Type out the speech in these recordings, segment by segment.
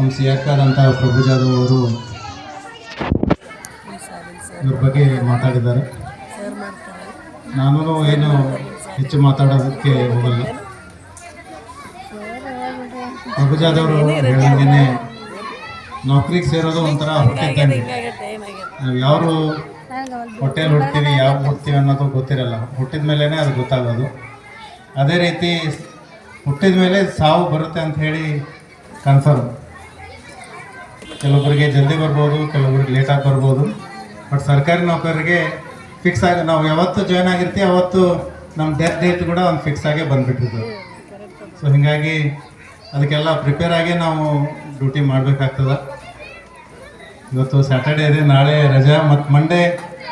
ನಮ್ಮ ಸಿ ಆದಂಥ ಪ್ರಭು ಜಾಧವ್ ಅವರು ಇವ್ರ ಬಗ್ಗೆ ಮಾತಾಡಿದ್ದಾರೆ. ನಾನು ಏನು ಹೆಚ್ಚು ಮಾತಾಡೋದಕ್ಕೆ ಹೋಗಲ್ಲ. ಪ್ರಭು ಜಾಧವ್ ಅವರು ಹೇಳಿದಂಗೆ ನೌಕರಿಗೆ ಸೇರೋದು ಒಂಥರ ಹುಟ್ಟಿದ್ದಂಗೆ ನಾವು ಯಾರು ಹೊಟ್ಟೆಲಿ ಹುಡ್ತೀವಿ, ಯಾವ ಹುಡ್ತೀವಿ ಅನ್ನೋದು ಗೊತ್ತಿರಲ್ಲ. ಹುಟ್ಟಿದ ಮೇಲೇ ಅದು ಗೊತ್ತಾಗೋದು. ಅದೇ ರೀತಿ ಹುಟ್ಟಿದ ಮೇಲೆ ಸಾವು ಬರುತ್ತೆ ಅಂತ ಹೇಳಿ ಕನ್ಫರ್ಮ್. ಕೆಲವೊಬ್ಬರಿಗೆ ಜಲ್ದಿ ಬರ್ಬೋದು ಕೆಲವೊಬ್ರಿಗೆ ಲೇಟಾಗಿ ಬರ್ಬೋದು. ಬಟ್ ಸರ್ಕಾರಿ ನೌಕರರಿಗೆ ಫಿಕ್ಸ್ ಆಗಿ, ನಾವು ಯಾವತ್ತು ಜಾಯ್ನ್ ಆಗಿರ್ತೀವಿ, ಅವತ್ತು ನಮ್ಮ ಡೆತ್ ಡೇಟ್ ಕೂಡ ಒಂದು ಫಿಕ್ಸ್ ಆಗೇ ಬಂದುಬಿಟ್ಟಿರ್ತದೆ. ಸೊ ಹೀಗಾಗಿ ಅದಕ್ಕೆಲ್ಲ ಪ್ರಿಪೇರ್ ಆಗಿ ನಾವು ಡ್ಯೂಟಿ ಮಾಡಬೇಕಾಗ್ತದೆ. ಇವತ್ತು ಸ್ಯಾಟರ್ಡೇ ಇದೆ, ನಾಳೆ ರಜಾ ಮತ್ತು ಮಂಡೇ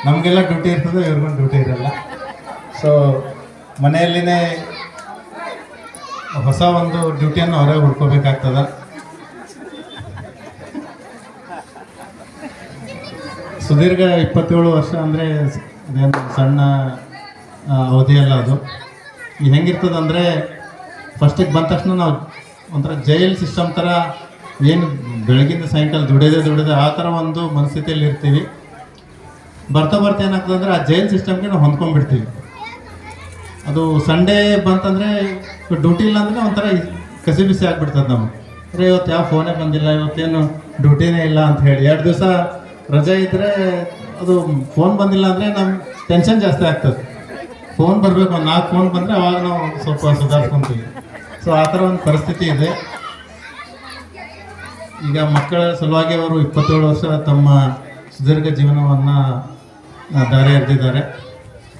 ನಮಗೆಲ್ಲ ಡ್ಯೂಟಿ ಇರ್ತದೆ, ಇವ್ರಿಗೊಂದು ಡ್ಯೂಟಿ ಇರಲ್ಲ. ಸೊ ಮನೆಯಲ್ಲಿನೇ ಹೊಸ ಒಂದು ಡ್ಯೂಟಿಯನ್ನು ಹೊರಗೆ ಹುಡ್ಕೋಬೇಕಾಗ್ತದ. ಸುದೀರ್ಘ ಇಪ್ಪತ್ತೇಳು ವರ್ಷ ಅಂದರೆ ಅದೇನು ಸಣ್ಣ ಅವಧಿಯಲ್ಲ ಅದು. ಇದು ಹೆಂಗಿರ್ತದೆ ಅಂದರೆ ಫಸ್ಟಿಗೆ ಬಂದ ತಕ್ಷಣ ನಾವು ಒಂಥರ ಜೈಲ್ ಸಿಸ್ಟಮ್ ಥರ ಏನು ಬೆಳಗಿಂದ ಸಾಯಂಕಾಲ ದುಡಿಯೋದೇ ದುಡಿಯೋದೇ ಆ ಥರ ಒಂದು ಮನಸ್ಥಿತಿಯಲ್ಲಿ ಇರ್ತೀವಿ. ಬರ್ತಾ ಬರ್ತಾ ಏನಾಗ್ತದೆ ಅಂದರೆ ಆ ಜೈಲ್ ಸಿಸ್ಟಮ್ಗೆ ನಾವು ಹೊಂದ್ಕೊಂಡ್ಬಿಡ್ತೀವಿ. ಅದು ಸಂಡೇ ಬಂತಂದರೆ ಡ್ಯೂಟಿ ಇಲ್ಲ ಅಂದರೆ ಒಂಥರ ಕಸಿ ಬಿಸಿ ಆಗಿಬಿಡ್ತದೆ ನಮ್ಗೆ. ಅಂದರೆ ಇವತ್ತು ಯಾವ ಫೋನೇ ಬಂದಿಲ್ಲ, ಇವತ್ತೇನು ಡ್ಯೂಟಿನೇ ಇಲ್ಲ ಅಂತ ಹೇಳಿ. ಎರಡು ದಿವಸ ರಜೆ ಇದ್ದರೆ ಅದು ಫೋನ್ ಬಂದಿಲ್ಲ ಅಂದರೆ ನಮ್ಮ ಟೆನ್ಷನ್ ಜಾಸ್ತಿ ಆಗ್ತದೆ. ಫೋನ್ ಬರಬೇಕು, ನಾಲ್ಕು ಫೋನ್ ಬಂದರೆ ಅವಾಗ ನಾವು ಸ್ವಲ್ಪ ಸುಧಾರಿಸ್ಕೊತೀವಿ. ಸೊ ಆ ಥರ ಒಂದು ಪರಿಸ್ಥಿತಿ ಇದೆ. ಈಗ ಮಕ್ಕಳ ಸಲುವಾಗಿ ಅವರು ಇಪ್ಪತ್ತೇಳು ವರ್ಷ ತಮ್ಮ ಸುದೀರ್ಘ ಜೀವನವನ್ನು ದಾರಿ ಎರೆದಿದ್ದಾರೆ.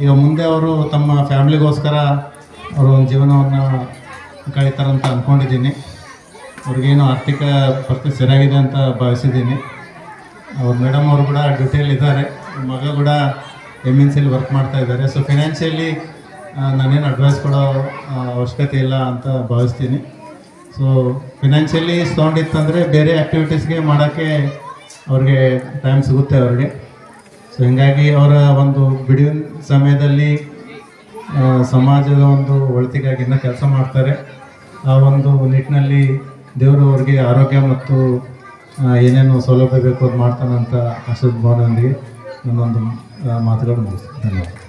ಈಗ ಮುಂದೆ ಅವರು ತಮ್ಮ ಫ್ಯಾಮ್ಲಿಗೋಸ್ಕರ ಅವರು ಒಂದು ಜೀವನವನ್ನು ಕಳೀತಾರಂತ ಅಂದ್ಕೊಂಡಿದ್ದೀನಿ ಅವ್ರಿಗೇನು ಆರ್ಥಿಕ ಪರಿಸ್ಥಿತಿ ಸರಿಯಾಗಿದೆ ಅಂತ ಭಾವಿಸಿದ್ದೀನಿ. ಅವ್ರ ಮೇಡಮ್ ಅವರು ಕೂಡ ಡ್ಯೂಟಿಯಲ್ಲಿ ಇದ್ದಾರೆ. ಮಗ ಕೂಡ ಎಂ ಎನ್ ಸಿಲಿ ವರ್ಕ್ ಮಾಡ್ತಾ ಇದ್ದಾರೆ. ಸೊ ಫಿನಾನ್ಷಿಯಲಿ ನಾನೇನು ಅಡ್ವೈಸ್ ಕೊಡೋ ಅವಶ್ಯಕತೆ ಇಲ್ಲ ಅಂತ ಭಾವಿಸ್ತೀನಿ. ಸೊ ಫಿನಾನ್ಷಿಯಲಿ ಸ್ಟ್ರಾಂಗ್ ಇತ್ತಂದರೆ ಬೇರೆ ಆ್ಯಕ್ಟಿವಿಟೀಸ್ಗೆ ಮಾಡೋಕ್ಕೆ ಅವ್ರಿಗೆ ಟೈಮ್ ಸಿಗುತ್ತೆ ಅವ್ರಿಗೆ. ಸೊ ಹೀಗಾಗಿ ಅವರ ಒಂದು ಬಿಡುವಿನ ಸಮಯದಲ್ಲಿ ಸಮಾಜದ ಒಂದು ಒಳಿತಿಗಾಗಿ ಇನ್ನೂ ಕೆಲಸ ಮಾಡ್ತಾರೆ. ಆ ಒಂದು ನಿಟ್ಟಿನಲ್ಲಿ ದೇವರು ಅವರಿಗೆ ಆರೋಗ್ಯ ಮತ್ತು ಏನೇನು ಸೌಲಭ್ಯ ಬೇಕು ಅದು ಮಾಡ್ತಾನಂತ ಆಶೀರ್ವಾದದೊಂದಿಗೆ ನನ್ನೊಂದು ಆ, ಮಾತುಗಳು ಮುಗಿಸ್ತೀನಿ. ಧನ್ಯವಾದ.